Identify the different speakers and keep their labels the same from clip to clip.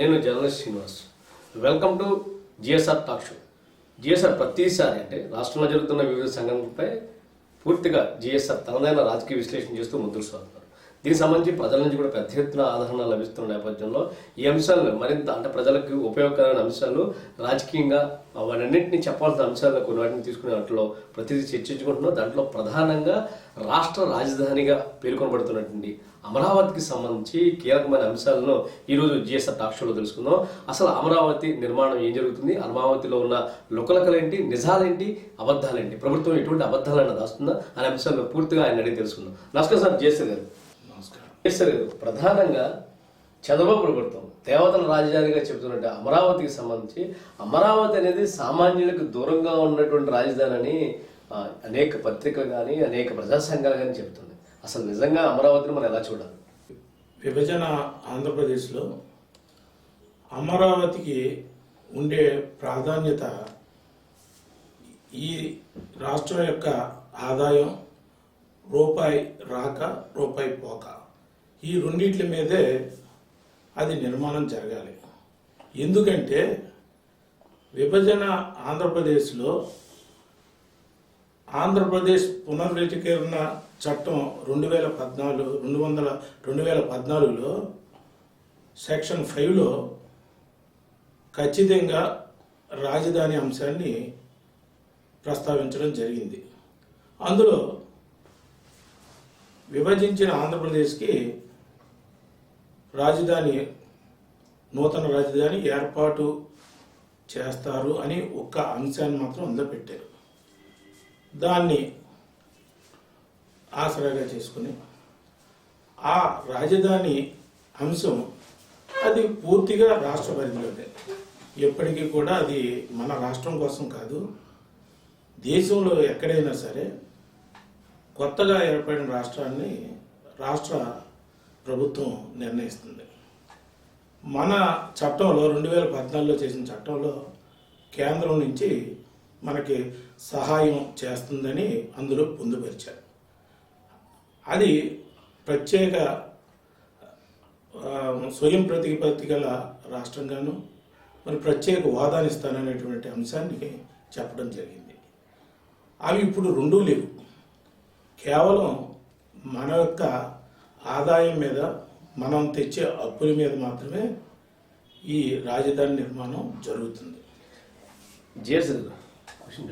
Speaker 1: నేను journalist Srinivas. Welcome to GSR talk show. GSR ప్రతిసారి అంటే రాష్ట్రంలో జరుగుతున్న వివిధ సంఘటనలపై పూర్తిగా జిఎస్ఆర్ తనదైన రాజకీయ విశ్లేషణ చేస్తూ ముందుకు సాగుతారు దీనికి సంబంధించి ప్రజల నుంచి కూడా పెద్ద ఎత్తున ఆదరణ లభిస్తున్న నేపథ్యంలో ఈ అంశాలను మరింత అంటే ప్రజలకు ఉపయోగకరమైన అంశాలు రాజకీయంగా వాటన్నింటినీ చెప్పాల్సిన అంశాలను కొన్ని వాటిని తీసుకునే వాటిలో ప్రతిదీ చర్చించుకుంటున్నాం. దాంట్లో ప్రధానంగా రాష్ట్ర రాజధానిగా పేర్కొనబడుతున్నటువంటి అమరావతికి సంబంధించి కీలకమైన అంశాలను ఈరోజు జిఎస్ఆర్ టాక్ షోలో తెలుసుకుందాం. అసలు అమరావతి నిర్మాణం ఏం జరుగుతుంది? అమరావతిలో ఉన్న లుకలకలేంటి? నిజాలేంటి? అబద్ధాలేంటి? ప్రభుత్వం ఎటువంటి అబద్ధాలను దాస్తుందా? అనే అంశాలను పూర్తిగా ఆయన అడిగి తెలుసుకుందాం. నమస్కారం సార్ జిఎస్ఆర్ గారు.
Speaker 2: నమస్కారం.
Speaker 1: సార్ ప్రధానంగా చంద్రబాబు ప్రభుత్వం దేవతల రాజధానిగా చెబుతున్నట్టు అమరావతికి సంబంధించి అమరావతి అనేది సామాన్యులకు దూరంగా ఉన్నటువంటి రాజధాని అని అనేక పత్రికలు కానీ అనేక ప్రజా సంఘాలు కానీ చెబుతుంది అసలు నిజంగా అమరావతిని మనం ఎలా చూడాలి?
Speaker 2: విభజన ఆంధ్రప్రదేశ్లో అమరావతికి ఉండే ప్రాధాన్యత ఈ రాష్ట్రం యొక్క ఆదాయం రూపాయి రాక రూపాయి పోక. ఈ రెండింటి మీదే అది నిర్మాణం జరగాలి. ఎందుకంటే విభజన ఆంధ్రప్రదేశ్లో ఆంధ్రప్రదేశ్ పునర్వ్యతికరణ చట్టం రెండు వేల పద్నాలుగు రెండు వందల రెండు వేల పద్నాలుగులో సెక్షన్ ఫైవ్లో ఖచ్చితంగా రాజధాని అంశాన్ని ప్రస్తావించడం జరిగింది. అందులో విభజించిన ఆంధ్రప్రదేశ్కి రాజధాని నూతన రాజధాని ఏర్పాటు చేస్తారు అని ఒక్క అంశాన్ని మాత్రం అందులో పెట్టారు దాన్ని ఆసరాగా చేసుకుని ఆ రాజధాని అంశం అది పూర్తిగా రాష్ట్ర పరిధిలోనే ఎప్పటికీ కూడా అది మన రాష్ట్రం కోసం కాదు దేశంలో ఎక్కడైనా సరే కొత్తగా ఏర్పడిన రాష్ట్రాన్ని రాష్ట్ర ప్రభుత్వం నిర్ణయిస్తుంది. మన చట్టంలో రెండు వేల పద్నాలుగులో చేసిన చట్టంలో కేంద్రం నుంచి మనకి సహాయం చేస్తుందని అందులో పొందుపరిచారు. అది ప్రత్యేక స్వయం ప్రతిపత్తి గల రాష్ట్రంగాను మరి ప్రత్యేక వాదానిస్తాననేటువంటి అంశానికి చెప్పడం జరిగింది. అవి ఇప్పుడు రెండూ లేవు. కేవలం మన యొక్క ఆదాయం మీద మనం తెచ్చే అప్పుల మీద మాత్రమే ఈ రాజధాని నిర్మాణం జరుగుతుంది.
Speaker 1: జిఎస్ఆర్ క్వశ్చన్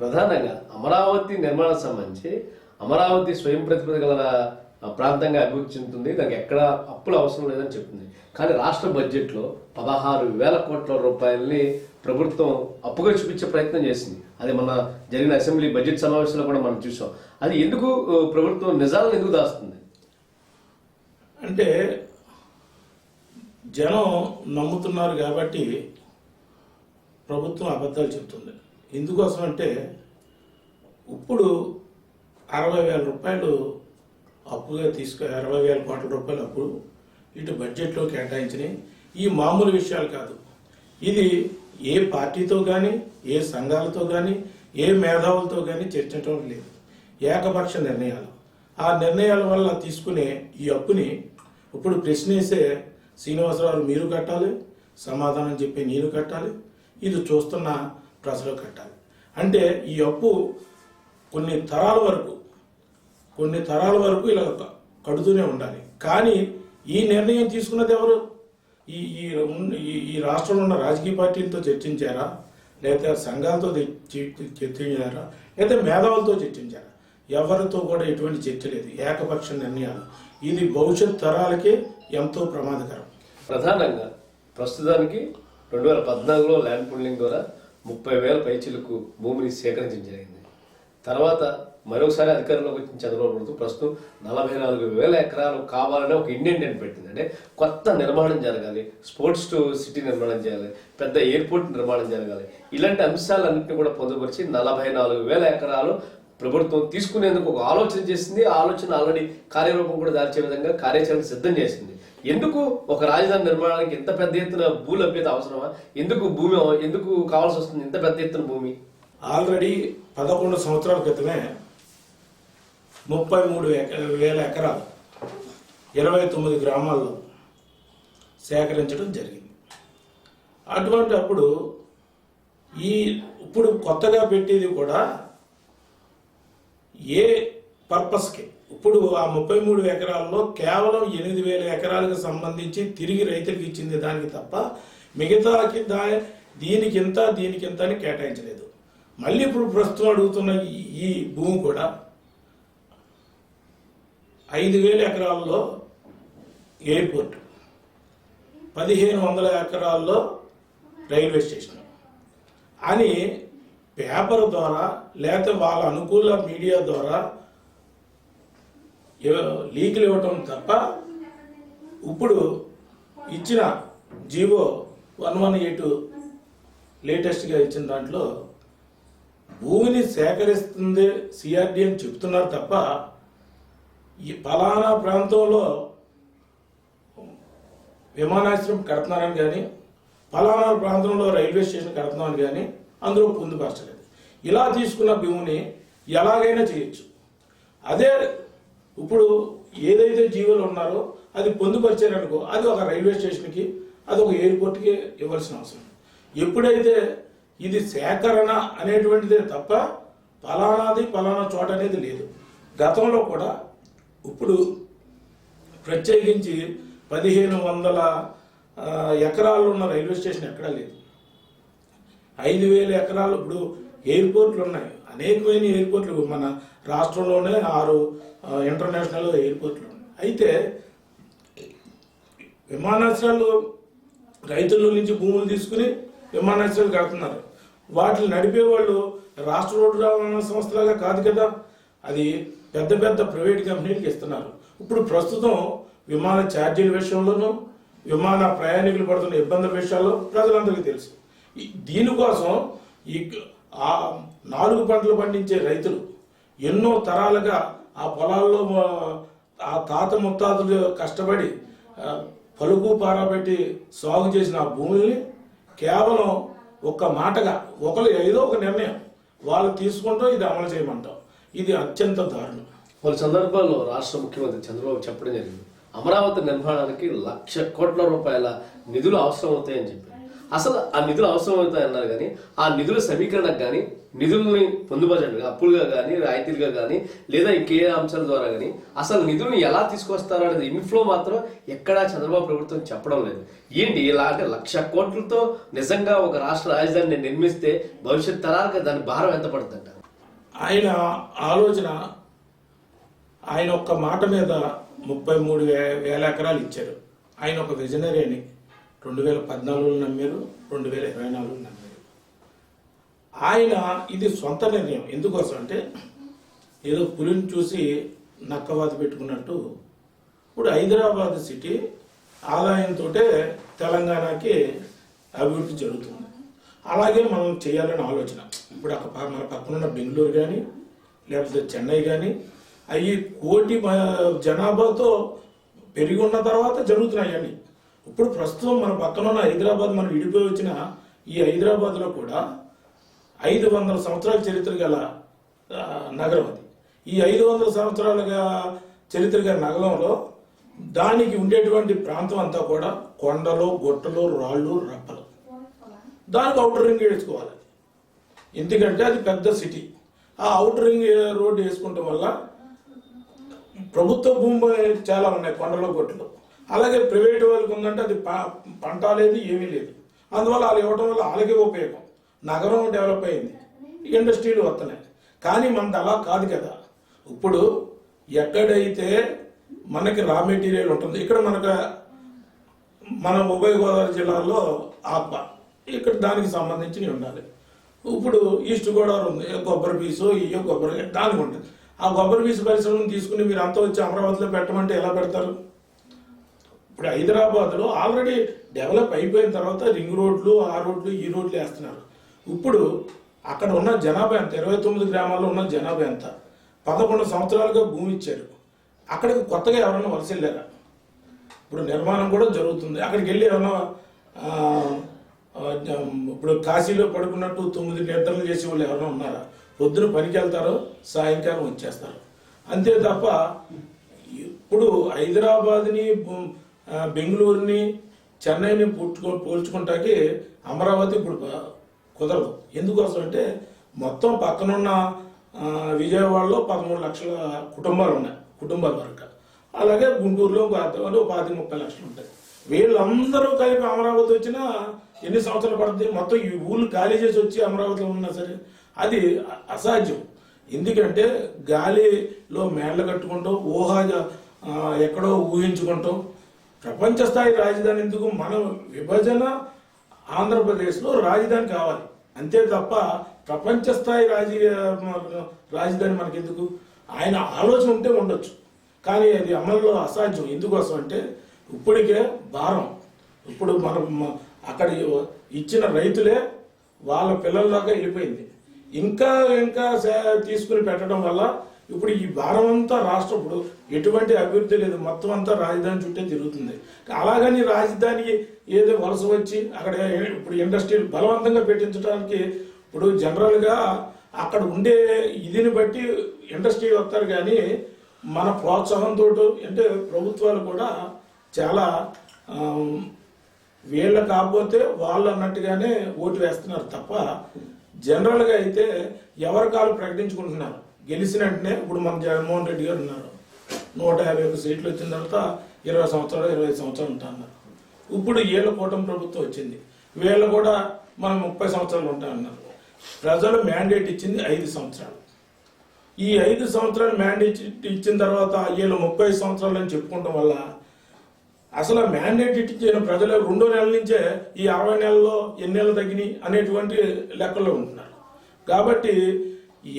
Speaker 1: ప్రధానంగా అమరావతి నిర్మాణం సంబంధించి అమరావతి స్వయం ప్రతిపద గల ప్రాంతంగా అభివృద్ధి చెందుతుంది. దానికి ఎక్కడ అప్పులు అవసరం లేదని చెప్తుంది. కానీ రాష్ట్ర బడ్జెట్లో పదహారు వేల కోట్ల రూపాయలని ప్రభుత్వం అప్పుగా చూపించే ప్రయత్నం చేసింది. అది మన జరిగిన అసెంబ్లీ బడ్జెట్ సమావేశంలో కూడా మనం చూసాం. అది ఎందుకు ప్రభుత్వం నిజాలను ఎందుకు దాస్తుంది?
Speaker 2: అంటే జనం నమ్ముతున్నారు కాబట్టి ప్రభుత్వం అబద్ధాలు చెప్తుంది. ఎందుకోసం అంటే ఇప్పుడు అరవై వేల రూపాయలు అప్పుగా తీసుకు అరవై వేల కోట్ల రూపాయలు అప్పు ఇటు బడ్జెట్లో కేటాయించినాయి. ఈ మామూలు విషయాలు కాదు. ఇది ఏ పార్టీతో కానీ ఏ సంఘాలతో కానీ ఏ మేధావులతో కానీ చర్చించడం లేదు. ఏకపక్ష నిర్ణయాలు. ఆ నిర్ణయాల వల్ల తీసుకునే ఈ అప్పుని ఇప్పుడు ప్రశ్నేసే శ్రీనివాసరావు మీరు కట్టాలి సమాధానం చెప్పే నేను కట్టాలి ఇది చూస్తున్న ప్రజలు కట్టాలి. అంటే ఈ అప్పు కొన్ని తరాల వరకు కొన్ని తరాల వరకు ఇలా కడుతూనే ఉండాలి. కానీ ఈ నిర్ణయం తీసుకున్నది ఎవరు? ఈ ఈ ఈ- రాష్ట్రంలో ఉన్న రాజకీయ పార్టీలతో చర్చించారా? లేదా సంఘాలతో చర్చించారా? లేదా మేధావులతో చర్చించారా? ఎవరితో కూడా ఎటువంటి చర్చ లేదు. ఏకపక్ష నిర్ణయాలు. ఇది భవిష్యత్ తరాలకే ఎంతో ప్రమాదకరం.
Speaker 1: ప్రధానంగా ప్రస్తుతానికి రెండు వేల పద్నాలుగులో ల్యాండ్ పూలింగ్ ద్వారా ముప్పై వేల పైచీలకు భూమిని సేకరించడం జరిగింది. తర్వాత మరొకసారి అధికారంలోకి వచ్చిన చంద్రబాబు ప్రభుత్వం ప్రస్తుతం నలభై నాలుగు వేల ఎకరాలు కావాలని ఒక ఇండియన్ టెంట్ పెట్టింది. అంటే కొత్త నిర్మాణం జరగాలి స్పోర్ట్స్ సిటీ నిర్మాణం చేయాలి పెద్ద ఎయిర్పోర్ట్ నిర్మాణం జరగాలి. ఇలాంటి అంశాలన్నింటినీ కూడా పొందుపరిచి నలభై నాలుగు వేల ఎకరాలు ప్రభుత్వం తీసుకునేందుకు ఒక ఆలోచన చేసింది. ఆ ఆలోచన ఆల్రెడీ కార్యరూపం కూడా దాల్చే విధంగా కార్యాచరణ సిద్ధం చేసింది. ఎందుకు ఒక రాజధాని నిర్మాణానికి ఇంత పెద్ద ఎత్తున భూ లభ్యత అవసరమా? ఎందుకు భూమి ఎందుకు కావాల్సి వస్తుంది ఇంత పెద్ద ఎత్తున భూమి?
Speaker 2: ఆల్రెడీ పదకొండు సంవత్సరాల క్రితమే ముప్పై మూడు ఎక- వేల ఎకరాలు ఇరవై తొమ్మిది గ్రామాల్లో సేకరించడం జరిగింది. అటువంటి అప్పుడు ఈ ఇప్పుడు కొత్తగా పెట్టేది కూడా ఏ పర్పస్కి. ఇప్పుడు ఆ ముప్పై మూడు ఎకరాల్లో కేవలం ఎనిమిది వేల ఎకరాలకు సంబంధించి తిరిగి రైతులకు ఇచ్చింది దానికి తప్ప మిగతాకి దా దీనికింత దీనికింత అని కేటాయించలేదు. మళ్ళీ ఇప్పుడు ప్రస్తుతం అడుగుతున్న ఈ- భూమి కూడా ఐదు వేల ఎకరాల్లో ఎయిర్పోర్ట్ పదిహేను వందల ఎకరాల్లో రైల్వే స్టేషన్. అని పేపర్ ద్వారా లేకపోతే వాళ్ళ అనుకూల మీడియా ద్వారా లీకులు ఇవ్వటం తప్ప ఇప్పుడు ఇచ్చిన జీవో వన్ వన్ ఎయిట్ లేటెస్ట్గా ఇచ్చిన దాంట్లో భూమిని సేకరిస్తుంది సిఆర్డి అని చెప్తున్నారు తప్ప ఈ ఫలానా ప్రాంతంలో విమానాశ్రయం కడుతున్నారని కానీ పలానా ప్రాంతంలో రైల్వే స్టేషన్ కడుతున్నామని కానీ అందులో పొందుపరచలేదు. ఇలా తీసుకున్న భూమిని ఎలాగైనా చేయొచ్చు. అదే ఇప్పుడు ఏదైతే జీవులు ఉన్నారో అది పొందుపరిచారనుకో అది ఒక రైల్వే స్టేషన్కి అది ఒక ఎయిర్పోర్ట్కి ఇవ్వాల్సిన అవసరం. ఎప్పుడైతే ఇది సేకరణ అనేటువంటిదే తప్ప ఫలానాది ఫలానా చోట అనేది లేదు. గతంలో కూడా ఇప్పుడు ప్రత్యేకించి పదిహేను వందల ఎకరాలు ఉన్న రైల్వే స్టేషన్ ఎక్కడా లేదు. ఐదు వేల ఎకరాలు ఇప్పుడు ఎయిర్పోర్ట్లు ఉన్నాయి. అనేకమైన ఎయిర్పోర్ట్లు మన రాష్ట్రంలోనే ఆరు ఇంటర్నేషనల్ ఎయిర్పోర్ట్లు ఉన్నాయి. అయితే విమానాశ్రయాలు రైతుల నుంచి భూములు తీసుకుని విమానాశ్రయాలు కడుతున్నారు వాటిని నడిపే వాళ్ళు రాష్ట్ర రోడ్డు రవాణా సంస్థలాగా కాదు కదా. అది పెద్ద పెద్ద ప్రైవేట్ కంపెనీలకు ఇస్తున్నారు. ఇప్పుడు ప్రస్తుతం విమాన ఛార్జీల విషయంలోనూ విమాన ప్రయాణికులు పడుతున్న ఇబ్బందుల విషయాల్లో ప్రజలందరికీ తెలుసు. దీనికోసం ఈ ఆ నాలుగు పంటలు పండించే రైతులు ఎన్నో తరాలుగా ఆ పొలాల్లో ఆ, తాత ముత్తాతలు కష్టపడి పలుకు పారబెట్టి సాగు చేసిన ఆ భూమిని కేవలం ఒక్క మాటగా ఒకరు ఏదో ఒక నిర్ణయం. వాళ్ళు తీసుకుంటాం ఇది అమలు చేయమంటాం. ఇది అత్యంత దారుణం.
Speaker 1: పలు సందర్భాల్లో రాష్ట్ర ముఖ్యమంత్రి చంద్రబాబు చెప్పడం జరిగింది. అమరావతి నిర్మాణానికి లక్ష కోట్ల రూపాయల నిధులు అవసరం అవుతాయని చెప్పారు. అసలు ఆ నిధులు అవసరం అవుతాయన్నారు కానీ ఆ నిధుల సమీకరణకు కానీ నిధుల్ని పొందుపరచండి. అప్పులుగా కానీ రాయితీలుగా కానీ లేదా ఇంకే అంశాల ద్వారా కానీ అసలు నిధులను ఎలా తీసుకొస్తారనేది ఇన్ఫ్లో మాత్రం ఎక్కడా చంద్రబాబు ప్రభుత్వం చెప్పడం లేదు. ఏంటి? ఇలా అంటే లక్ష కోట్లతో నిజంగా ఒక రాష్ట్ర రాజధానిని నిర్మిస్తే భవిష్యత్ తరాలకు దాని భారం ఎంత పడుతుందంట?
Speaker 2: ఆయన ఆలోచన ఆయన ఒక్క మాట మీద ముప్పై మూడు వేల ఎకరాలు ఇచ్చారు. ఆయన ఒక విజనరీ అని రెండు వేల పద్నాలుగులో నమ్మారు రెండు వేల ఇరవై నాలుగులో నమ్మారు. ఆయన ఇది సొంత నిర్ణయం. ఎందుకోసం అంటే ఏదో పులిని చూసి నక్కవాత పెట్టుకున్నట్టు. ఇప్పుడు హైదరాబాద్ సిటీ ఆదాయంతో తెలంగాణకి అభివృద్ధి జరుగుతుంది. అలాగే మనం చేయాలని ఆలోచన. ఇప్పుడు అక్కడ మన పక్కనున్న బెంగళూరు కానీ లేకపోతే చెన్నై కానీ అవి కోటి జనాభాతో పెరిగి ఉన్న తర్వాత జరుగుతున్నాయి ఇప్పుడు ప్రస్తుతం మన పక్కన ఉన్న హైదరాబాద్ మనం విడిపోయి వచ్చిన ఈ హైదరాబాద్లో కూడా ఐదు వందల సంవత్సరాల చరిత్ర గల నగరం అది. ఈ ఐదు వందల సంవత్సరాలుగా చరిత్ర గల నగరంలో దానికి ఉండేటువంటి ప్రాంతం అంతా కూడా కొండలు గుట్టలు రాళ్ళు రప్పలు. దానికి అవుటర్ రింగ్ వేసుకోవాలి ఎందుకంటే అది పెద్ద సిటీ ఆ అవుటర్ రింగ్ రోడ్డు వేసుకోవటం వల్ల ప్రభుత్వ భూమి చాలా ఉన్నాయి కొండలు గొట్టలు. అలాగే ప్రైవేట్ వాళ్ళకి ఉందంటే అది ప- పంట లేదు ఏమీ లేదు. అందువల్ల వాళ్ళు ఇవ్వడం వల్ల వాళ్ళకే ఉపయోగం. నగరం డెవలప్ అయింది. ఇండస్ట్రీలు వస్తున్నాయి కానీ మనది అలా కాదు కదా. ఇప్పుడు ఎక్కడైతే మనకి రా మెటీరియల్ ఉంటుంది ఇక్కడ మనకు మన ఉభయ గోదావరి జిల్లాలో ఆత్మ. ఇక్కడ దానికి సంబంధించినవి ఉండాలి. ఇప్పుడు ఈస్ట్ గోదావరి ఉంది. కొబ్బరి పీసు ఇయ్యో కొబ్బరి దానికి ఉంటుంది. ఆ కొబ్బరి పీసు పరిశ్రమను తీసుకుని మీరు అంతా వచ్చి అమరావతిలో పెట్టమంటే ఎలా పెడతారు? ఇప్పుడు హైదరాబాద్లో ఆల్రెడీ డెవలప్ అయిపోయిన తర్వాత రింగ్ రోడ్లు ఆ రోడ్లు ఈ రోడ్లు వేస్తున్నారు. ఇప్పుడు అక్కడ ఉన్న జనాభా ఎంత? ఇరవై తొమ్మిది గ్రామాల్లో ఉన్న జనాభా ఎంత? పదకొండు సంవత్సరాలుగా భూమి ఇచ్చారు. అక్కడికి కొత్తగా ఎవరైనా వలస వెళ్ళారా? ఇప్పుడు నిర్మాణం కూడా జరుగుతుంది. అక్కడికి వెళ్ళి ఏమన్నా ఇప్పుడు కాశీలో పడుకున్నట్టు తొమ్మిది నిద్రలు చేసే వాళ్ళు ఎవరైనా ఉన్నారా? పొద్దున పనికి వెళ్తారు సాయంకాలం వచ్చేస్తారు. అంతే తప్ప ఇప్పుడు హైదరాబాద్ని బెంగళూరుని చెన్నైని పుట్టుకో పోల్చుకుంటాకి అమరావతి ఇప్పుడు కుదరదు. ఎందుకోసం అంటే మొత్తం పక్కనున్న విజయవాడలో పదమూడు లక్షల కుటుంబాలు ఉన్నాయి కుటుంబాల వరకు అలాగే గుంటూరులో ఒక పాతి ముప్పై లక్షలు ఉంటాయి. వీళ్ళందరూ కలిపి అమరావతి వచ్చినా ఎన్ని సంవత్సరాలు పడుతుంది? మొత్తం ఈ ఊళ్ళు ఖాళీ చేసి వచ్చి అమరావతిలో ఉన్నా సరే అది అసాధ్యం. ఎందుకంటే గాలిలో మేళ్ళ కట్టుకుంటాం ఊహాగా ఎక్కడో ఊహించుకుంటాం. ప్రపంచ స్థాయి రాజధాని ఎందుకు? మన విభజన ఆంధ్రప్రదేశ్లో రాజధాని కావాలి. అంతే తప్ప ప్రపంచ స్థాయి రాజ రాజధాని మనకెందుకు? ఆయన ఆలోచన ఉంటే ఉండొచ్చు. కానీ అది అమలులో అసాధ్యం. ఎందుకోసం అంటే ఇప్పటికే భారం. ఇప్పుడు మనం అక్కడ ఇచ్చిన రైతులే వాళ్ళ పిల్లల్లోగా వెళ్ళిపోయింది. ఇంకా ఇంకా తీసుకుని పెట్టడం వల్ల ఇప్పుడు ఈ భారం అంతా రాష్ట్రం ఇప్పుడు ఎటువంటి అభివృద్ధి లేదు. మొత్తం అంతా రాజధాని చుట్టే తిరుగుతుంది. అలాగని రాజధానికి ఏదో వలస వచ్చి అక్కడ ఇప్పుడు ఇండస్ట్రీలు బలవంతంగా పెట్టించడానికి ఇప్పుడు జనరల్గా అక్కడ ఉండే ఇదిని బట్టి ఇండస్ట్రీ వస్తారు కానీ మన ప్రోత్సాహంతో అంటే ప్రభుత్వాలు కూడా చాలా వీళ్ళ కాకపోతే వాళ్ళు అన్నట్టుగానే ఓటు వేస్తున్నారు తప్ప జనరల్గా అయితే ఎవరి కాలు ప్రకటించుకుంటున్నారు? గెలిచిన వెంటనే ఇప్పుడు మన జగన్మోహన్ రెడ్డి గారు ఉన్నారు. నూట యాభై ఒక్క సీట్లు వచ్చిన తర్వాత ఇరవై సంవత్సరాలు ఇరవై ఐదు సంవత్సరాలు ఉంటా అన్నారు. ఇప్పుడు వీళ్ళ కూటమి ప్రభుత్వం వచ్చింది. వీళ్ళు కూడా మనం ముప్పై సంవత్సరాలు ఉంటామన్నారు ప్రజలు మ్యాండేట్ ఇచ్చింది ఐదు సంవత్సరాలు. ఈ ఐదు సంవత్సరాలు మ్యాండేట్ ఇచ్చిన తర్వాత వీళ్ళు ముప్పై సంవత్సరాలు అని చెప్పుకోవడం వల్ల అసలు మ్యాండేట్ ఇచ్చిన ప్రజలు రెండో నెలల నుంచే ఈ అరవై నెలల్లో ఎన్ని నెలలు తగ్గినాయి అనేటువంటి లెక్కల్లో ఉంటున్నారు. కాబట్టి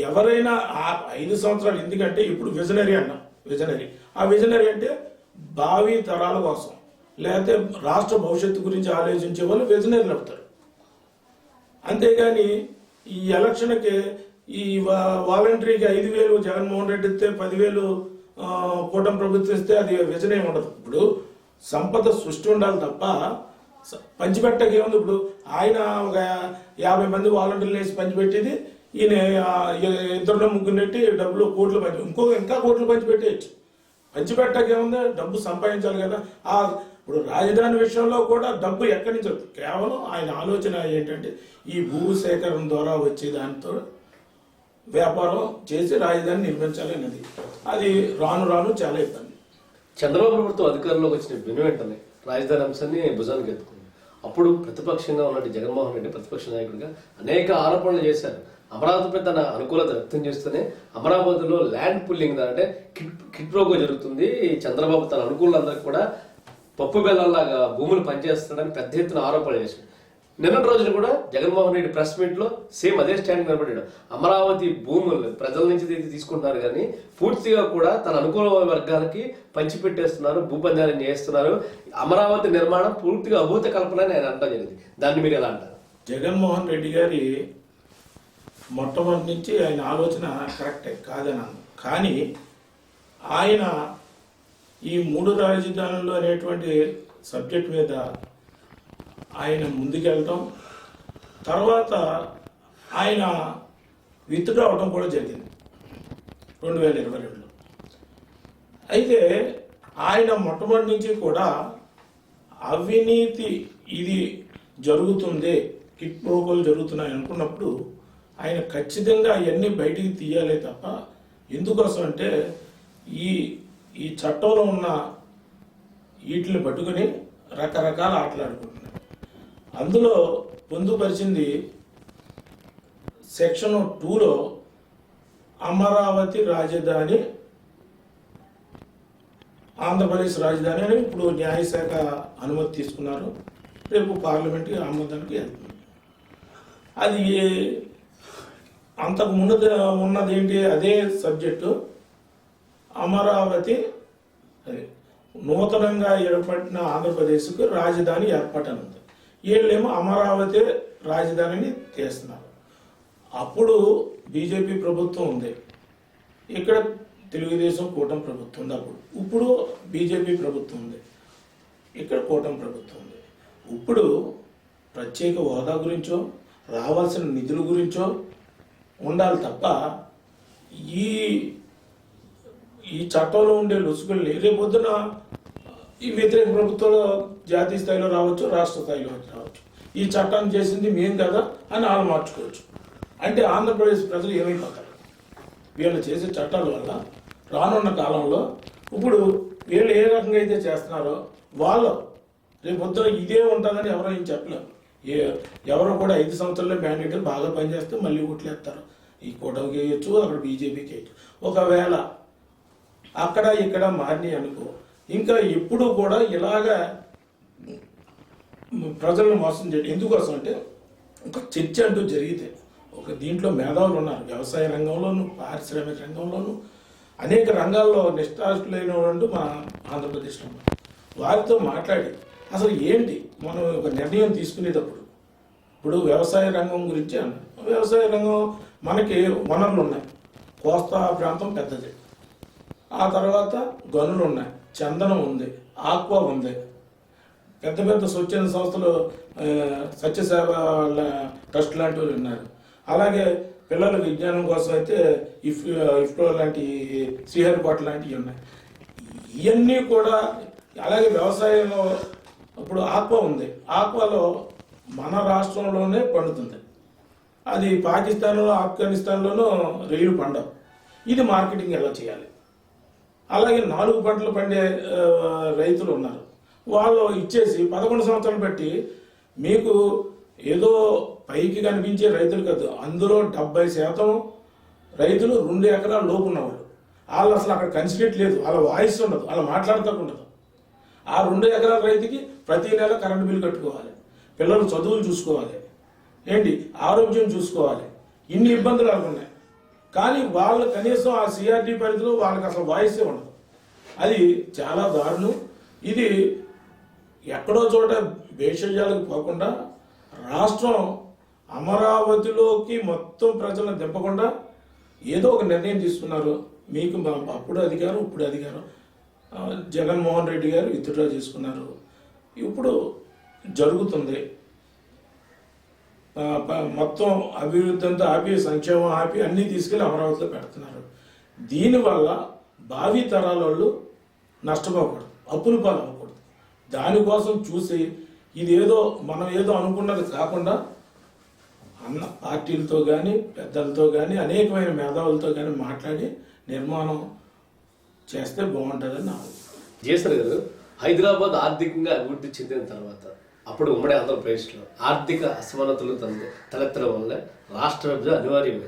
Speaker 2: ఎవరైనా ఆ ఐదు సంవత్సరాలు ఎందుకంటే ఇప్పుడు విజనరీ అన్న విజనరీ ఆ విజనరీ అంటే భావి తరాల కోసం లేకపోతే రాష్ట్ర భవిష్యత్తు గురించి ఆలోచించే వాళ్ళు విజనరీలు అవుతారు అంతేగాని ఈ ఎలక్షన్కి ఈ వాలంటరీకి ఐదు వేలు జగన్మోహన్ రెడ్డి ఇస్తే పదివేలు కూటమి ప్రభుత్వం ఇస్తే అది విజనరీ ఉండదు. ఇప్పుడు సంపద సృష్టి ఉండాలి తప్ప స- పంచిపెట్టక ఏముంది ఇప్పుడు? ఆయన ఒక యాభై మంది వాలంటీర్లు వేసి పంచిపెట్టేది ఈయన ఇద్దరు ఇ- ముగ్గురు డబ్బులు కోట్లు పంచి ఇంకో ఇంకా కోట్లు పంచిపెట్టేయచ్చు. పంచిపెట్టక ఏముంది డబ్బు సంపాదించాలి కదా. ఆ ఇప్పుడు రాజధాని విషయంలో కూడా డబ్బు ఎక్కడి నుంచి కేవలం ఆయన ఆలోచన ఏంటంటే ఈ భూ సేకరణ ద్వారా వచ్చే దానితో వ్యాపారం చేసి రాజధాని నిర్మించాలి అన్నది. అది రాను రాను చాలా ఇబ్బంది.
Speaker 1: చంద్రబాబు ప్రభుత్వం అధికారంలోకి వచ్చిన వెను వెంటనే రాజధాని అంశాన్ని భుజానికి ఎత్తుకుంది. అప్పుడు ప్రతిపక్షంగా ఉన్నట్టు జగన్మోహన్ రెడ్డి ప్రతిపక్ష నాయకుడిగా అనేక ఆరోపణలు చేశారు. అమరావతిపై తన అనుకూలత వ్యక్తం చేస్తూనే అమరావతిలో ల్యాండ్ పుల్లింగ్ అంటే కిట్ కిట్ ప్రోగో జరుగుతుంది. చంద్రబాబు తన అనుకూలందరికీ కూడా పప్పు బెల్లంలాగా భూములు పనిచేస్తున్నాడని పెద్ద ఎత్తున ఆరోపణలు చేశాడు నిన్నటి రోజున కూడా జగన్మోహన్ రెడ్డి ప్రెస్ మీట్లో సేమ్ అదే స్టాండ్ నిలబడ్డాడు. అమరావతి భూములు ప్రజల నుంచి తీసుకుంటున్నారు కానీ పూర్తిగా కూడా తన అనుకూల వర్గాలకి పంచిపెట్టేస్తున్నారు భూపందాలను చేస్తున్నారు అమరావతి నిర్మాణం పూర్తిగా అభూత కల్పన అని ఆయన అంటాం జరిగింది. దాన్ని మీరు ఎలా అంటారు?
Speaker 2: జగన్మోహన్ రెడ్డి గారి మొట్టమొదటి నుంచి ఆయన ఆలోచన కరెక్టే కాదన్నాను కానీ ఆయన ఈ మూడు రాజధానులు అనేటువంటి సబ్జెక్ట్ మీద ఆయన ముందుకెళ్ళటం. తర్వాత ఆయన విత్డ్రా అవడం కూడా జరిగింది. రెండు వేల ఇరవై రెండులో. అయితే ఆయన మొట్టమొదటి నుంచి కూడా అవినీతి ఇది జరుగుతుంది కిట్ ప్రోగోలు జరుగుతున్నాయి అనుకున్నప్పుడు ఆయన ఖచ్చితంగా అవన్నీ బయటికి తీయాలి తప్ప ఎందుకోసం అంటే ఈ ఈ చట్టంలో ఉన్న వీటిని పట్టుకొని రకరకాల ఆటలు ఆడుకుంటున్నారు అందులో పొందుపరిచింది సెక్షన్ టూలో అమరావతి రాజధాని ఆంధ్రప్రదేశ్ రాజధాని అని ఇప్పుడు న్యాయశాఖ అనుమతి తీసుకున్నారు. రేపు పార్లమెంట్కి ఆమోదానికి వెళ్తుంది. అది అంతకు ముందు ఉన్నది ఏంటి? అదే సబ్జెక్టు. అమరావతి నూతనంగా ఏర్పడిన ఆంధ్రప్రదేశ్కు రాజధాని ఏర్పడనుంది వీళ్ళేమో అమరావతి రాజధానిని తీస్తున్నారు. అప్పుడు బీజేపీ ప్రభుత్వం ఉంది. ఇక్కడ తెలుగుదేశం కూటమి ప్రభుత్వం ఉంది అప్పుడు. ఇప్పుడు బీజేపీ ప్రభుత్వం ఉంది. ఇక్కడ కూటమి ప్రభుత్వం ఉంది. ఇప్పుడు ప్రత్యేక హోదా గురించో రావాల్సిన నిధుల గురించో ఉండాలి తప్ప ఈ ఈ చట్టంలో ఉండే లొసుగుల్ని రేపొద్దున ఈ వ్యతిరేక ప్రభుత్వంలో జాతీయ స్థాయిలో రావచ్చు రాష్ట్ర స్థాయిలో రావచ్చు. ఈ చట్టాన్ని చేసింది మేం కదా అని వాళ్ళు మార్చుకోవచ్చు. అంటే ఆంధ్రప్రదేశ్ ప్రజలు ఏమైపోతారు? వీళ్ళు చేసే చట్టాల వల్ల రానున్న కాలంలో ఇప్పుడు వీళ్ళు ఏ రకంగా అయితే చేస్తున్నారో వాళ్ళు రేపు పొద్దున ఇదే ఉంటుందని ఎవరో ఏం చెప్పలేరు ఏ ఎవరు కూడా ఐదు సంవత్సరాల్లో మ్యాండేట్ బాగా పనిచేస్తే మళ్ళీ ఓట్లేస్తారు ఈ కూటమికి వేయచ్చు అక్కడ బీజేపీకి వేయచ్చు. ఒకవేళ అక్కడ ఇక్కడ మారినాయి అనుకో ఇంకా ఎప్పుడు కూడా ఇలాగా ప్రజలను మోసం చేయడం ఎందుకోసం అంటే ఒక చర్చ అంటూ జరిగితే ఒక దీంట్లో మేధావులు ఉన్నారు. వ్యవసాయ రంగంలోను పారిశ్రామిక రంగంలోను అనేక రంగాల్లో నిష్ఠాస్తులైన వాళ్ళు మన ఆంధ్రప్రదేశ్లో వారితో మాట్లాడి అసలు ఏంటి మనం ఒక నిర్ణయం తీసుకునేటప్పుడు? ఇప్పుడు వ్యవసాయ రంగం గురించి అన్నాం వ్యవసాయ రంగం మనకి వనరులు ఉన్నాయి. కోస్తా ప్రాంతం పెద్దది. ఆ తర్వాత గనులు ఉన్నాయి. చందనం ఉంది ఆక్వా ఉంది. పెద్ద పెద్ద స్వచ్ఛంద సంస్థలు సత్యసేవ ట్రస్ట్ లాంటివి ఉన్నారు. అలాగే పిల్లల విజ్ఞానం కోసం అయితే ఇఫ్ ఇఫ్టో లాంటి శ్రీహరికోట లాంటివి ఉన్నాయి. ఇవన్నీ కూడా అలాగే వ్యవసాయంలో ఇప్పుడు ఆక్వా ఉంది. ఆక్వాలో మన రాష్ట్రంలోనే పండుతుంది. అది పాకిస్తాన్లో ఆఫ్ఘనిస్తాన్లోనూ రైలు పండవు. ఇది మార్కెటింగ్ ఎలా చేయాలి? అలాగే నాలుగు పంటలు పండే రైతులు ఉన్నారు. వాళ్ళు ఇచ్చేసి పదకొండు సంవత్సరాలు బట్టి మీకు ఏదో పైకి కనిపించే రైతులు కాదు అందులో డెబ్బై శాతం రైతులు రెండు ఎకరాల లోపు ఉన్నవాళ్ళు. వాళ్ళు అసలు అక్కడ కన్సిడరేట్ లేదు వాళ్ళ వాయిస్ ఉండదు వాళ్ళు మాట్లాడతాకు ఉండదు. ఆ రెండు ఎకరాల రైతుకి ప్రతి నెల కరెంటు బిల్లు కట్టుకోవాలి పిల్లలు చదువులు చూసుకోవాలి ఏంటి ఆరోగ్యం చూసుకోవాలి ఇన్ని ఇబ్బందులు అనుకున్నాయి ఉన్నాయి. కానీ వాళ్ళు కనీసం ఆ సిఆర్టీ పరిధిలో వాళ్ళకి అసలు వాయిసే ఉండదు. అది చాలా దారుణం. ఇది ఎక్కడో చోట భేషజాలకు పోకుండా రాష్ట్రం అమరావతిలోకి మొత్తం ప్రజలను దింపకుండా ఏదో ఒక నిర్ణయం తీసుకున్నారు. మీకు మా- అప్పుడు అధికారం ఇప్పుడు అధికారం. జగన్మోహన్ రెడ్డి గారు విత్డ్రా చేసుకున్నారు. ఇప్పుడు జరుగుతుంది. మొత్తం అభివృద్ధి అంతా ఆపి సంక్షేమం ఆపి అన్నీ తీసుకెళ్ళి అమరావతిలో పెడుతున్నారు. దీనివల్ల భావి తరాల వాళ్ళు నష్టపోకూడదు అప్పులు పాలు అవ్వకూడదు దానికోసం చూసి ఇదేదో మనం ఏదో అనుకున్నది కాకుండా అన్న పార్టీలతో కానీ పెద్దలతో కానీ అనేకమైన మేధావులతో కానీ మాట్లాడి నిర్మాణం చేస్తే బాగుంటుందని నా చేశారు
Speaker 1: జేసర్ గారు హైదరాబాద్ ఆర్థికంగా అభివృద్ధి చెందిన తర్వాత అప్పుడు ఉమ్మడి ఆంధ్రప్రదేశ్లో ఆర్థిక అసమానతలు తల- తలెత్తడం వల్ల రాష్ట్ర విభజన అనివార్యమైంది.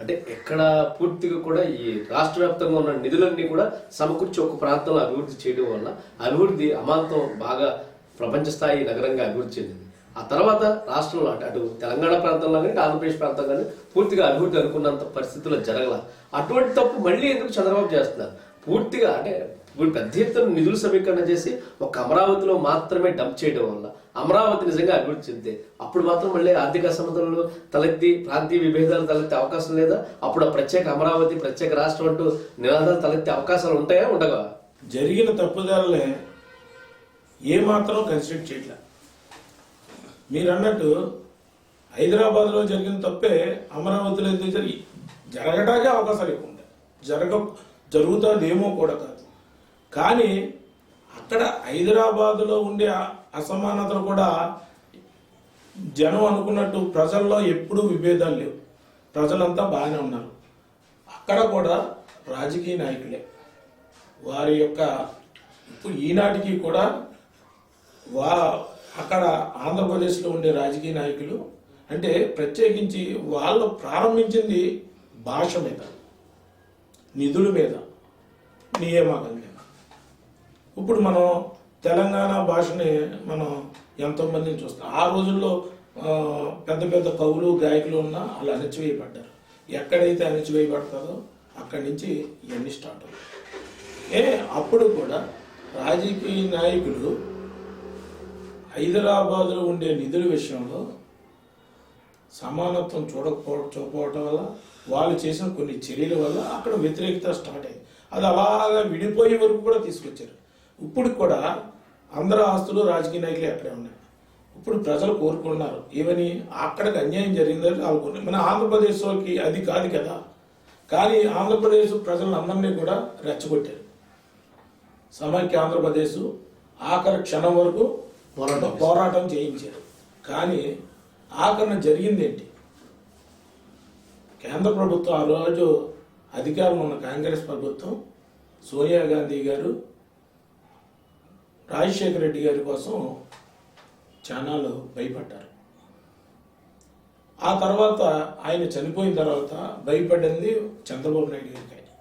Speaker 1: అంటే ఎక్కడ పూర్తిగా కూడా ఈ రాష్ట్ర వ్యాప్తంగా ఉన్న నిధులన్నీ కూడా సమకూర్చి ఒక ప్రాంతంలో అభివృద్ధి చేయడం వల్ల అభివృద్ధి అమాంతం బాగా ప్రపంచ స్థాయి నగరంగా అభివృద్ధి చెందింది. ఆ తర్వాత రాష్ట్రంలో అంటే అటు తెలంగాణ ప్రాంతంలో కానీ ఆంధ్రప్రదేశ్ ప్రాంతం కానీ పూర్తిగా అభివృద్ధి అనుకున్నంత పరిస్థితుల్లో జరగల. అటువంటి తప్పు మళ్ళీ ఎందుకు చంద్రబాబు చేస్తున్నారు? పూర్తిగా అంటే ఇప్పుడు పెద్ద ఎత్తున నిధులు సమీకరణ చేసి ఒక అమరావతిలో మాత్రమే డంప్ చేయడం వల్ల అమరావతి నిజంగా అభివృద్ధి చెందితే అప్పుడు మాత్రం మళ్ళీ ఆర్థిక అసమతులు తలెత్తి ప్రాంతీయ విభేదాలు తలెత్తే అవకాశం లేదా? అప్పుడు ప్రత్యేక అమరావతి ప్రత్యేక రాష్ట్రం అంటూ నినాదాలు తలెత్తే అవకాశాలు ఉంటాయా ఉండగా
Speaker 2: జరిగిన తప్పుదారులే ఏమాత్రం కన్సిడర్ చేయట్లే. మీరు అన్నట్టు హైదరాబాద్లో జరిగిన తప్పే అమరావతిలో ఎందుకు జరిగి? జరగటానికి అవకాశాలు ఎక్కువ ఉంటాయి. జరగ జరుగుతుందేమో కూడా కాదు. కానీ అక్కడ హైదరాబాద్లో ఉండే అసమానతలు కూడా జనం అనుకున్నట్టు ప్రజల్లో ఎప్పుడూ విభేదాలు లేవు. ప్రజలంతా బాగానే ఉన్నారు. అక్కడ కూడా రాజకీయ నాయకులే. వారి యొక్క ఇప్పుడు ఈనాటికి కూడా వా అక్కడ ఆంధ్రప్రదేశ్లో ఉండే రాజకీయ నాయకులు అంటే ప్రత్యేకించి వాళ్ళు ప్రారంభించింది భాష మీద నిధుల మీద నియామకం మీద. ఇప్పుడు మనం తెలంగాణ భాషని మనం ఎంతోమందిని చూస్తాం. ఆ రోజుల్లో పెద్ద పెద్ద కవులు గాయకులు ఉన్నా వాళ్ళు అణచివేయబడ్డారు. ఎక్కడైతే అణచివేయబడతారో అక్కడి నుంచి ఇవన్నీ స్టార్ట్ అవుతాయి. ఏ అప్పుడు కూడా రాజకీయ నాయకులు హైదరాబాద్లో ఉండే నిధుల విషయంలో సమానత్వం చూడకపోవడం చూపోవటం వల్ల వాళ్ళు చేసిన కొన్ని చర్యల వల్ల అక్కడ వ్యతిరేకత స్టార్ట్ అయింది. అది అలాగా విడిపోయే వరకు కూడా తీసుకొచ్చారు. ఇప్పుడు కూడా అందరు ఆస్తులు రాజకీయ నాయకులు అక్కడే ఉన్నాయి ఇప్పుడు ప్రజలు కోరుకున్నారు ఏమని? అక్కడికి అన్యాయం జరిగిందని కోరుకున్నారు. మన ఆంధ్రప్రదేశ్కి అది కాదు కదా. కానీ ఆంధ్రప్రదేశ్ ప్రజలందరినీ కూడా రెచ్చగొట్టారు. సమైక్య ఆంధ్రప్రదేశ్ ఆఖరి క్షణం వరకు
Speaker 1: పోరాటం
Speaker 2: పోరాటం చేయించారు. కానీ ఆఖరణ జరిగింది ఏంటి? కేంద్ర ప్రభుత్వం ఆ రోజు అధికారం ఉన్న కాంగ్రెస్ ప్రభుత్వం సోనియా గాంధీ గారు రాజశేఖర రెడ్డి గారి కోసం చానాలు భయపడ్డారు. ఆ తర్వాత ఆయన చనిపోయిన తర్వాత భయపడింది చంద్రబాబు నాయుడు గారికి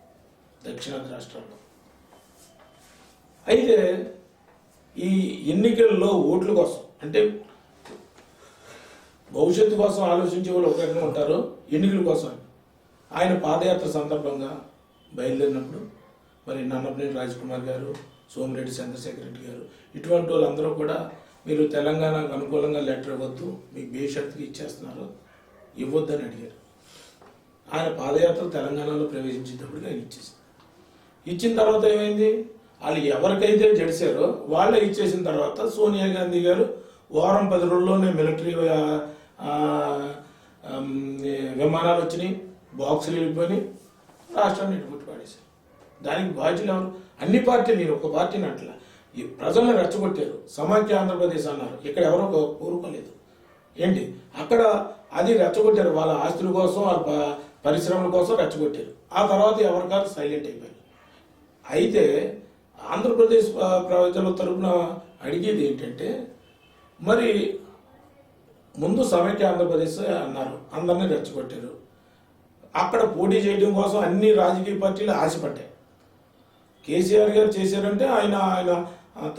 Speaker 2: దక్షిణాది రాష్ట్రాల్లో. అయితే ఈ ఎన్నికల్లో ఓట్ల కోసం అంటే భవిష్యత్తు కోసం ఆలోచించే వాళ్ళు ఒక రకంగా ఉంటారు ఎన్నికల కోసం. ఆయన పాదయాత్ర సందర్భంగా బయలుదేరినప్పుడు మరి నన్నపనేని రాజకుమార్ గారు సోమిరెడ్డి చంద్రశేఖర్ రెడ్డి గారు. ఇటువంటి వాళ్ళందరూ కూడా మీరు తెలంగాణకు అనుకూలంగా లెటర్ ఇవ్వద్దు మీకు బేషరతుగా ఇచ్చేస్తున్నారు ఇవ్వద్దని అడిగారు. ఆయన పాదయాత్ర తెలంగాణలో ప్రవేశించేటప్పుడు ఆయన ఇచ్చేసింది ఇచ్చిన తర్వాత ఏమైంది? వాళ్ళు ఎవరికైతే జడిసారో వాళ్ళే ఇచ్చేసిన తర్వాత సోనియా గాంధీ గారు వారం పది రోజుల్లోనే మిలిటరీ విమానాలు వచ్చినాయి బాక్సులు వెళ్ళిపోయి రాష్ట్రాన్ని ఇటుపుట్టు పాడేశారు. దానికి బాధ్యులు ఎవరు? అన్ని పార్టీలు నేను ఒక పార్టీని అట్లా. ఈ ప్రజలను రెచ్చగొట్టారు. సమాఖ్య ఆంధ్రప్రదేశ్ అన్నారు. ఇక్కడ ఎవరో కో- కోరుకోలేదు. ఏంటి? అక్కడ అది రెచ్చగొట్టారు. వాళ్ళ ఆస్తుల కోసం వాళ్ళ ప- పరిశ్రమల కోసం రెచ్చగొట్టారు. ఆ తర్వాత ఎవరికారు సైలెంట్ అయిపోయారు. అయితే ఆంధ్రప్రదేశ్ ప్రజల తరపున అడిగేది ఏంటంటే మరి ముందు సమైక్య ఆంధ్రప్రదేశ్ అన్నారు. అందరినీ రెచ్చగొట్టారు. అక్కడ పోటీ చేయడం కోసం అన్ని రాజకీయ పార్టీలు ఆశపడ్డాయి. కేసీఆర్ గారు చేశారంటే ఆయన ఆయన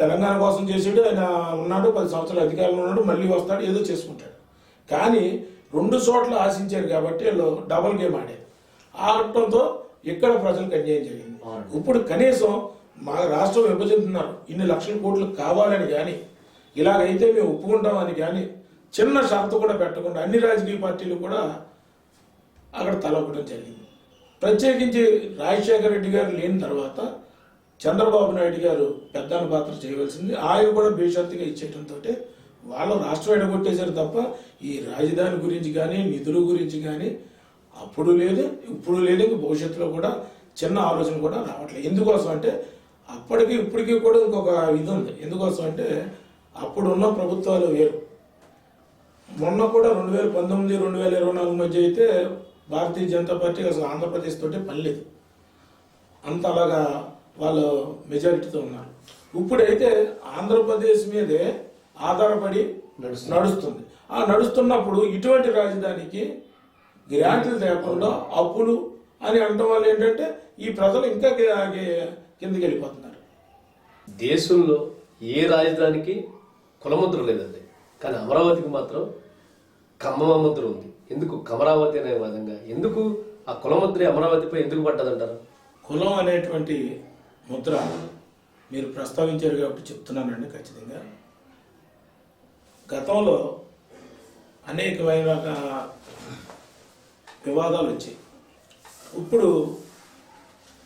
Speaker 2: తెలంగాణ కోసం చేసాడు ఆయన ఉన్నాడు పది సంవత్సరాలు అధికారంలో ఉన్నాడు మళ్ళీ వస్తాడు ఏదో చేసుకుంటాడు. కానీ రెండు చోట్ల ఆశించారు కాబట్టి వాళ్ళు డబుల్ గేమ్ ఆడారు. ఆడటంతో ఇక్కడ ప్రజలకు అన్యాయం జరిగింది. ఇప్పుడు కనీసం మా రాష్ట్రం విభజిస్తున్నారు ఇన్ని లక్షల కోట్లు కావాలని కానీ ఇలాగైతే మేము ఒప్పుకుంటామని కానీ చిన్న షరతు కూడా పెట్టకుండా అన్ని రాజకీయ పార్టీలు కూడా అక్కడ తలొక్కడం జరిగింది. ప్రత్యేకించి రాజశేఖర రెడ్డి గారు లేని తర్వాత చంద్రబాబు నాయుడు గారు పెద్దాన పాత్ర చేయవలసింది. ఆయన కూడా బేషరతుగా ఇచ్చేయడంతో వాళ్ళు రాష్ట్రం ఎడగొట్టేశారు తప్ప ఈ రాజధాని గురించి కానీ నిధుల గురించి కానీ అప్పుడు లేదు ఇప్పుడు లేదు భవిష్యత్తులో కూడా చిన్న ఆలోచన కూడా రావట్లేదు. ఎందుకోసం అంటే అప్పటికి ఇప్పటికీ కూడా ఇంకొక ఇది ఉంది. ఎందుకోసం అంటే అప్పుడు ఉన్న ప్రభుత్వాలు వేరు. మొన్న కూడా రెండు వేల పంతొమ్మిది రెండు వేల ఇరవై నాలుగు మధ్య అయితే భారతీయ జనతా పార్టీ అసలు ఆంధ్రప్రదేశ్ తోటే పని లేదు అంత అలాగా వాళ్ళు మెజారిటీతో ఉన్నారు. ఇప్పుడైతే ఆంధ్రప్రదేశ్ మీదే ఆధారపడి
Speaker 1: నడుస్తుంది.
Speaker 2: నడుస్తుంది. ఆ నడుస్తున్నప్పుడు ఇటువంటి రాజధానికి గ్రాంట్లు లేకుండా అప్పులు అని అనడం వల్ల ఏంటంటే ఈ ప్రజలు ఇంకా కిందికి వెళ్ళిపోతున్నారు.
Speaker 1: దేశంలో ఏ రాజధానికి కులముద్ర లేదండి. కానీ అమరావతికి మాత్రం కమ్మమ ముద్ర ఉంది. ఎందుకు కమరావతి అనే విధంగా? ఎందుకు ఆ కులముద్ర అమరావతిపై ఎందుకు పడ్డదంటారు?
Speaker 2: కులం అనేటువంటి ముద్ర. మీరు ప్రస్తావించారు కాబట్టి చెప్తున్నానండి ఖచ్చితంగా. గతంలో అనేకమైన వివాదాలు వచ్చాయి. ఇప్పుడు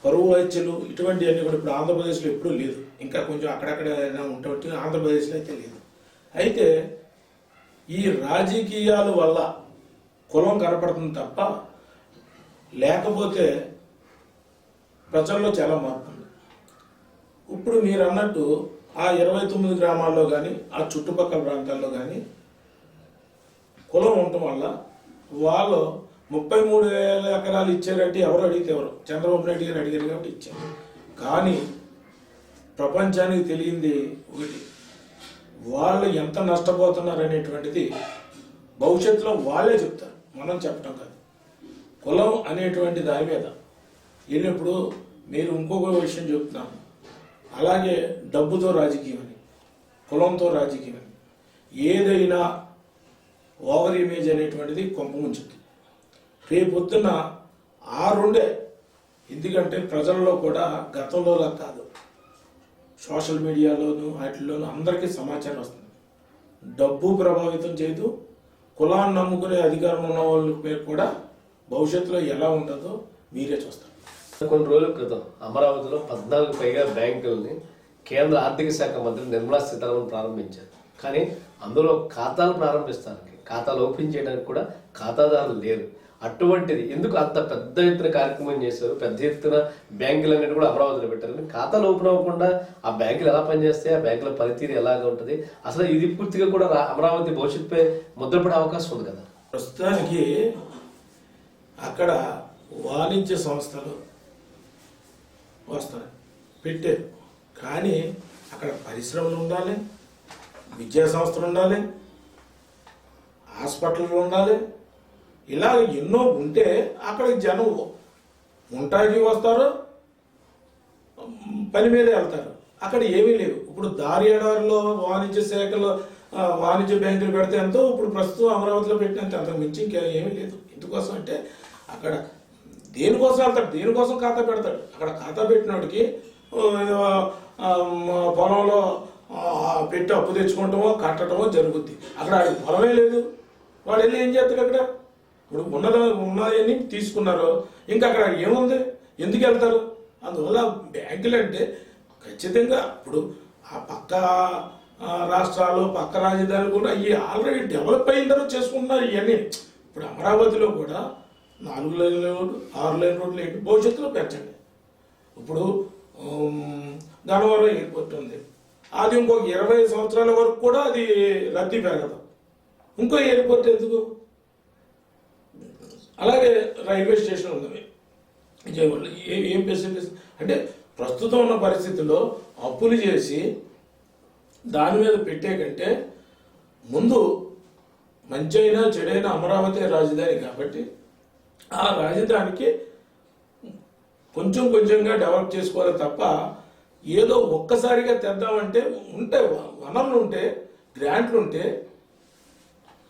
Speaker 2: పరువు హత్యలు ఇటువంటివన్నీ కూడా ఇప్పుడు ఆంధ్రప్రదేశ్లో ఎప్పుడూ లేదు. ఇంకా కొంచెం అక్కడక్కడ ఏదైనా ఉంటే ఆంధ్రప్రదేశ్లో అయితే లేదు. అయితే ఈ రాజకీయాల వల్ల కులం కనపడుతుంది తప్ప లేకపోతే ప్రజల్లో చాలా మార్పు ఉంది. ఇప్పుడు మీరు అన్నట్టు ఆ ఇరవై తొమ్మిది గ్రామాల్లో కానీ ఆ చుట్టుపక్కల ప్రాంతాల్లో కానీ కులం ఉండటం వల్ల వాళ్ళు ముప్పై మూడు వేల ఎకరాలు ఇచ్చారంటే ఎవరు అడిగితే ఎవరు? చంద్రబాబు నాయుడు గారు అడిగారు కాబట్టి ఇచ్చారు. కానీ ప్రపంచానికి తెలియంది ఒకటి. వాళ్ళు ఎంత నష్టపోతున్నారు అనేటువంటిది భవిష్యత్తులో వాళ్ళే చెప్తారు. మనం చెప్పడం కాదు. కులం అనేటువంటి దాని మీద. వెళ్ళినప్పుడు మీరు ఇంకొక విషయం చెప్తున్నాను. అలాగే డబ్బుతో రాజకీయం అని కులంతో రాజకీయం అని ఏదైనా ఓవర్ ఇమేజ్ అనేటువంటిది కొంప ఉంచుద్ది రేపొద్దున ఆ రెండే ఎందుకంటే ప్రజల్లో కూడా గతంలోలా కాదు. సోషల్ మీడియాలోను వాటిల్లోనూ అందరికీ సమాచారం వస్తుంది. డబ్బు ప్రభావితం చేయదు. కులాన్ని నమ్ముకునే అధికారం ఉన్న వాళ్ళ పేరు కూడా భవిష్యత్తులో ఎలా ఉంటుందో మీరే చూస్తారు.
Speaker 1: కొన్ని రోజుల క్రితం అమరావతిలో పద్నాలుగు పైగా బ్యాంకుల్ని కేంద్ర ఆర్థిక శాఖ మంత్రి నిర్మలా సీతారామన్ ప్రారంభించారు. కానీ అందులో ఖాతాలు ప్రారంభిస్తానికి ఖాతాలు ఓపెన్ చేయడానికి కూడా ఖాతాదారులు లేరు. అటువంటిది ఎందుకు అంత పెద్ద ఎత్తున కార్యక్రమం చేశారు? పెద్ద ఎత్తున బ్యాంకులు అనేవి కూడా అమరావతిలో పెట్టారు ఖాతాలు ఓపెన్ అవ్వకుండా ఆ బ్యాంకులు ఎలా పనిచేస్తాయి? ఆ బ్యాంకుల పనితీరు ఎలాగ ఉంటుంది? అసలు ఇది పూర్తిగా కూడా అమరావతి భవిష్యత్తుపై ముద్రపడే అవకాశం ఉంది కదా?
Speaker 2: ప్రస్తుతానికి అక్కడ వాణిజ్య సంస్థలు వస్తాయి. పెట్టారు. కానీ అక్కడ పరిశ్రమలు ఉండాలి విద్యా సంస్థలు ఉండాలి హాస్పిటల్ ఉండాలి. ఇలా ఎన్నో ఉంటే అక్కడ జనం ఉంటాకి వస్తారు పని మీద వెళ్తారు. అక్కడ ఏమీ లేవు. ఇప్పుడు దారి ఎడారిలో వాణిజ్య శాఖలో వాణిజ్య బ్యాంకులు పెడితే ఎంతో ఇప్పుడు ప్రస్తుతం అమరావతిలో పెట్టినంత అంతకు మించి ఇంకా ఏమీ లేదు. ఎందుకోసం అంటే అక్కడ దేనికోసం వెళ్తాడు? దేనికోసం ఖాతా పెడతాడు? అక్కడ ఖాతా పెట్టినోడికి పొలంలో పెట్టి అప్పు తెచ్చుకోవటమో కట్టడమో జరుగుద్ది. అక్కడ ఆడికి పొలమే లేదు. వాడు వెళ్ళి ఏం చేస్తాడు అక్కడ? ఇప్పుడు ఉన్నద ఉన్నాయని తీసుకున్నారు. ఇంకా అక్కడ ఏముంది? ఎందుకు వెళ్తారు? అందువల్ల బ్యాంకులు అంటే ఖచ్చితంగా ఇప్పుడు ఆ పక్క రాష్ట్రాలు పక్క రాజధానులు కూడా అవి ఆల్రెడీ డెవలప్ అయిన తర్వాత చేసుకుంటున్నారు ఇవన్నీ. ఇప్పుడు అమరావతిలో కూడా నాలుగు లైన్ రోడ్లు ఆరు లైన్ రోడ్లు ఏంటి? భవిష్యత్తులో పెంచండి. ఇప్పుడు గన్నవరం ఎయిర్పోర్ట్ ఉంది. అది ఇంకొక ఇరవై సంవత్సరాల వరకు కూడా అది రద్దీ పెరగదు. ఇంకో ఎయిర్పోర్ట్ ఎందుకు? అలాగే రైల్వే స్టేషన్ ఉంది విజయవాడలో. ఏ ఏం ఫెసిలిటీస్? అంటే ప్రస్తుతం ఉన్న పరిస్థితుల్లో అప్పులు చేసి దాని మీద పెట్టే కంటే ముందు అయినా చెడైనా అమరావతి రాజధాని కాబట్టి ఆ రాజధానికి కొంచెం కొంచెంగా డెవలప్ చేసుకోవాలి తప్ప ఏదో ఒక్కసారిగా తెద్దామంటే ఉంటే వనరులు ఉంటే గ్రాంట్లు ఉంటే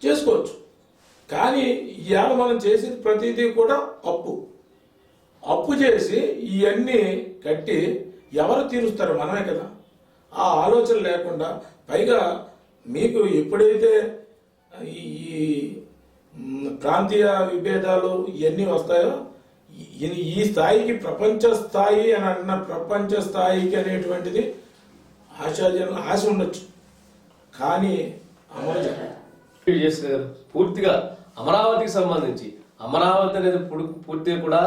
Speaker 2: చేసుకోవచ్చు. కానీ ఇవాళ మనం చేసేది ప్రతిదీ కూడా అప్పు. అప్పు చేసి ఇవన్నీ కట్టి ఎవరు తీరుస్తారు? మనమే కదా. ఆ ఆలోచన లేకుండా పైగా మీకు ఎప్పుడైతే ఈ ప్రాంతీయ విభేదాలు ఇవన్నీ వస్తాయో ఈ- ఈ స్థాయికి ప్రపంచ స్థాయి అని అన్న ప్రపంచ స్థాయికి అనేటువంటిది ఆశాజనం ఆశ ఉండొచ్చు. కానీ అమలు
Speaker 1: పూర్తిగా అమరావతికి సంబంధించి అమరావతి అనేది పూర్తిగా కూడా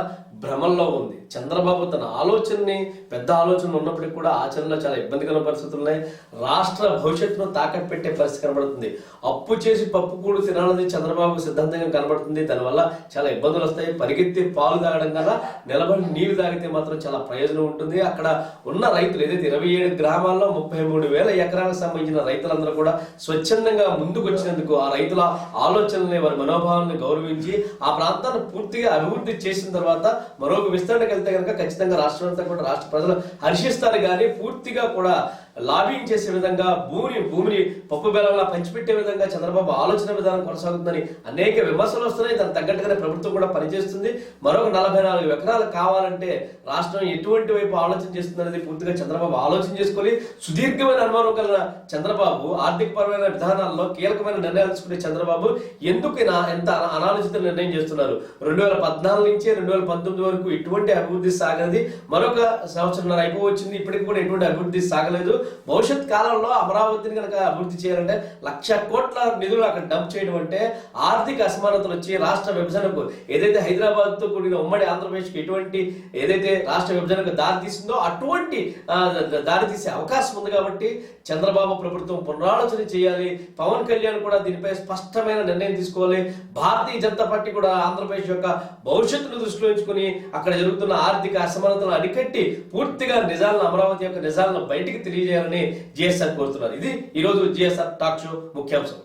Speaker 1: భ్రమంలో ఉంది. చంద్రబాబు తన ఆలోచనని పెద్ద ఆలోచన ఉన్నప్పటికీ కూడా ఆచరణలో చాలా ఇబ్బందికర పరిస్థితులు ఉన్నాయి. రాష్ట్ర భవిష్యత్తును తాకట్టు పెట్టే పరిస్థితి కనబడుతుంది. అప్పు చేసి పప్పు కూడు తినాలనేది చంద్రబాబు సిద్ధాంతంగా కనబడుతుంది. దానివల్ల చాలా ఇబ్బందులు వస్తాయి. పరిగెత్తి పాలు తాగడం కన్నా నిలబడి నీళ్ళు తాగితే మాత్రం చాలా ప్రయోజనం ఉంటుంది. అక్కడ ఉన్న రైతులు ఏదైతే ఇరవై ఏడు గ్రామాల్లో ముప్పై మూడు వేల ఎకరాలకు సంబంధించిన రైతులందరూ కూడా స్వచ్ఛందంగా ముందుకు వచ్చినందుకు ఆ రైతుల ఆలోచనల్ని వారి మనోభావాలను గౌరవించి ఆ ప్రాంతాన్ని పూర్తిగా అభివృద్ధి చేసిన తర్వాత మరొక విస్తరణకు వెళ్తే కనుక ఖచ్చితంగా రాష్ట్రం అంతా కూడా రాష్ట్ర ప్రజలు హర్షిస్తారు. కానీ పూర్తిగా కూడా లాబింగ్ చేసే విధంగా భూమిని భూమిని పప్పు బెల్లంలా పంచిపెట్టే విధంగా చంద్రబాబు ఆలోచన విధానం కొనసాగుతుందని అనేక విమర్శలు వస్తున్నాయి. దానికి తగ్గట్టుగానే ప్రభుత్వం కూడా పనిచేస్తుంది. మరొక నలభై నాలుగు ఎకరాలు కావాలంటే రాష్ట్రం ఎటువంటి వైపు ఆలోచన చేస్తుంది అనేది పూర్తిగా చంద్రబాబు ఆలోచన చేసుకోవాలి. సుదీర్ఘమైన అనుభవం కలిగిన చంద్రబాబు ఆర్థిక పరమైన విధానాల్లో కీలకమైన నిర్ణయాలు తీసుకునే చంద్రబాబు ఎందుకు ఎంత అనాలోచిత నిర్ణయం చేస్తున్నారు? రెండు వేల పద్నాలుగు నుంచి రెండు వేల పంతొమ్మిది వరకు ఎటువంటి అభివృద్ధి సాగలేదు మరొక సంవత్సరం అయిపోవచ్చింది. ఇప్పటికి కూడా ఎటువంటి అభివృద్ధి సాగలేదు. భవిష్యత్ కాలంలో అమరావతిని కనుక అభివృద్ధి చేయాలంటే లక్ష కోట్ల నిధులు అక్కడ డంప్ చేయడం అంటే ఆర్థిక అసమానతలు వచ్చి రాష్ట్ర విభజనకు ఏదైతే హైదరాబాద్తో కూడిన ఉమ్మడి ఆంధ్రప్రదేశ్కి ఎటువంటి ఏదైతే రాష్ట్ర విభజనకు దారి తీసిందో అటువంటి దారి తీసే అవకాశం ఉంది కాబట్టి చంద్రబాబు ప్రభుత్వం పునరాలోచన చేయాలి. పవన్ కళ్యాణ్ కూడా దీనిపై స్పష్టమైన నిర్ణయం తీసుకోవాలి. భారతీయ జనతా పార్టీ కూడా ఆంధ్రప్రదేశ్ యొక్క భవిష్యత్తును దృష్టిలో ఉంచుకుని అక్కడ జరుగుతున్న ఆర్థిక అసమానతలను అరికట్టి పూర్తిగా నిజాలను అమరావతి యొక్క నిజాలను బయటికి తెలియజేయాలని జిఎస్ఆర్ కోరుతున్నారు. ఇది ఈరోజు జిఎస్ఆర్ టాక్ షో ముఖ్యాంశం.